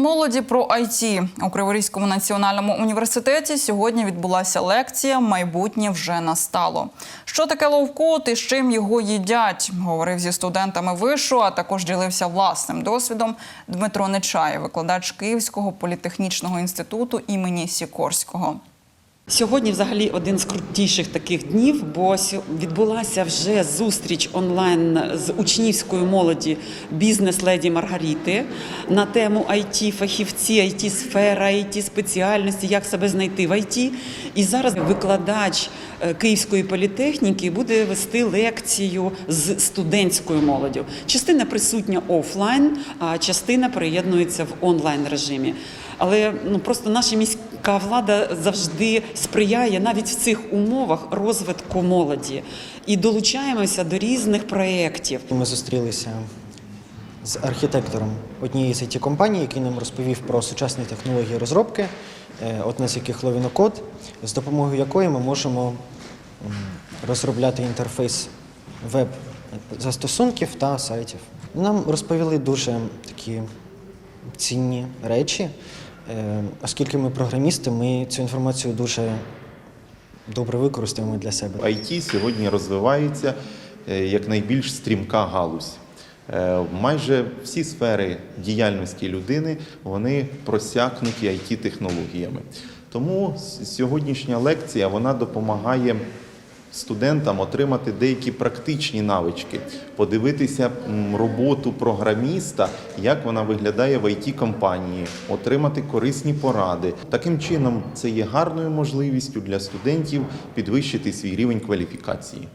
молоді про IT. у Криворізькому національному університеті сьогодні відбулася лекція Майбутнє вже настало. Що таке лоу-код і з чим його їдять? Говорив зі студентами вишу, а також ділився власним досвідом Дмитро Нечаєв, викладач Київського політехнічного інституту імені Сікорського. Сьогодні, взагалі, один з крутіших таких днів, бо відбулася вже зустріч онлайн з учнівської молоді бізнес-леді Маргаріти на тему IT, фахівці, IT сфера, IT спеціальності, як себе знайти в IT. І зараз викладач е, Київської політехніки буде вести лекцію з студентською молоддю. Частина присутня офлайн, а частина приєднується в онлайн режимі. Але ну просто наша міська влада завжди сприяє навіть в цих умовах розвитку молоді і долучаємося до різних проєктів. Ми зустрілися з архітектором однієї з it компаній, який нам розповів про сучасні технології розробки, е, одна з яких Lovino з допомогою якої ми можемо розробляти інтерфейс веб-застосунків та сайтів. Нам розповіли дуже такі цінні речі, оскільки ми програмісти, ми цю інформацію дуже добре використовуємо для себе. IT сьогодні розвивається е, як найбільш стрімка галузь. Е, Майже всі сфери діяльності людини вони просякнуті it технологіями. Тому сьогоднішня лекція вона допомагає студентам отримати деякі практичні навички, подивитися роботу програміста, як вона виглядає в it компанії отримати корисні поради. Таким чином, це є гарною можливістю для студентів підвищити свій рівень кваліфікації.